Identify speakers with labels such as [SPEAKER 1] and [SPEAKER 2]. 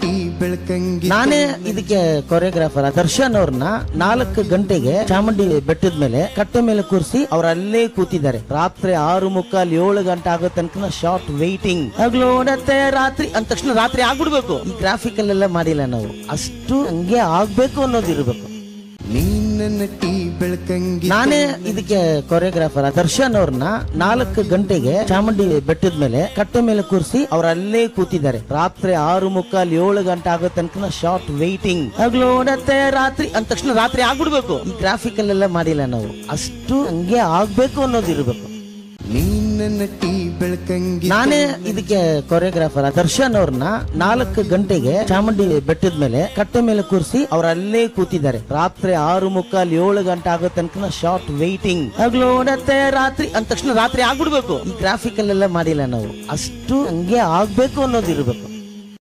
[SPEAKER 1] Tea ಬೆಳಕಂಗಿ
[SPEAKER 2] ನಾನೇ ಇದಕ್ಕೆ choreographer Darshan ಅವ್ರನ್ನ ನಾಲ್ಕು ಗಂಟೆಗೆ ಚಾಮುಂಡಿ ಬೆಟ್ಟದ ಮೇಲೆ ಕಟ್ಟೆ ಮೇಲೆ ಕೂರಿಸಿ ಅವ್ರ ಅಲ್ಲೇ ಕೂತಿದ್ದಾರೆ. ರಾತ್ರಿ ಆರು ಮುಕ್ಕಾಲ್ ಏಳು ಗಂಟೆ ಆಗೋ ತನಕ ಶಾರ್ಟ್ ವೈಟಿಂಗ್ ನೋಡತ್ತೆ ರಾತ್ರಿ ಅಂದ ತಕ್ಷಣ ರಾತ್ರಿ ಆಗ್ಬಿಡ್ಬೇಕು. ಈ ಗ್ರಾಫಿಕಲ್ ಎಲ್ಲ ಮಾಡಿಲ್ಲ ನಾವು. ಅಷ್ಟು ಹಂಗೆ ಆಗ್ಬೇಕು ಅನ್ನೋದು ಇರ್ಬೇಕು
[SPEAKER 1] ನೀನ
[SPEAKER 2] ಇದಕ್ಕೆ ಕೊರಿಯೋಗ್ರಾಫರ್ ದರ್ಶನ್ ಅವ್ರನ್ನ ನಾಲ್ಕು ಗಂಟೆಗೆ ಚಾಮುಂಡಿ ಬೆಟ್ಟದ ಮೇಲೆ ಕಟ್ಟೆ ಮೇಲೆ ಕೂರಿಸಿ ಅವ್ರ ಅಲ್ಲೇ ಕೂತಿದ್ದಾರೆ. ರಾತ್ರಿ ಆರು ಮುಕ್ಕಾಲ್ ಏಳು ಗಂಟೆ ಆಗೋ ತನಕ ಶಾರ್ಟ್ ವೈಟಿಂಗ್ ಆಗ್ಲೋಡತ್ತೆ ರಾತ್ರಿ ಅಂದ ತಕ್ಷಣ ರಾತ್ರಿ ಆಗ್ಬಿಡ್ಬೇಕು. ಈ ಗ್ರಾಫಿಕಲ್ ಎಲ್ಲ ಮಾಡಿಲ್ಲ ನಾವು. ಅಷ್ಟು ಹಂಗೆ ಆಗ್ಬೇಕು ಅನ್ನೋದು ಇರ್ಬೇಕು ನೀನ ಇದಕ್ಕೆ ಕೊರಿಯೋಗ್ರಾಫರ್ ದರ್ಶನ್ ಅವ್ರನ್ನ ನಾಲ್ಕು ಗಂಟೆಗೆ ಚಾಮುಂಡಿ ಬೆಟ್ಟದ ಮೇಲೆ ಕಟ್ಟೆ ಮೇಲೆ ಕೂರಿಸಿ ಅವ್ರ ಅಲ್ಲೇ ಕೂತಿದ್ದಾರೆ. ರಾತ್ರಿ ಆರು ಮುಕ್ಕಾಲ್ ಏಳು ಗಂಟೆ ಆಗೋ ತನಕ ಶಾರ್ಟ್ ವೈಟಿಂಗ್ ನೋಡತ್ತೆ ರಾತ್ರಿ ಅಂದ ತಕ್ಷಣ ರಾತ್ರಿ ಆಗ್ಬಿಡ್ಬೇಕು. ಈ ಗ್ರಾಫಿಕಲ್ ಎಲ್ಲ ಮಾಡಿಲ್ಲ ನಾವು. ಅಷ್ಟು ಹಂಗೆ ಆಗ್ಬೇಕು ಅನ್ನೋದು ಇರ್ಬೇಕು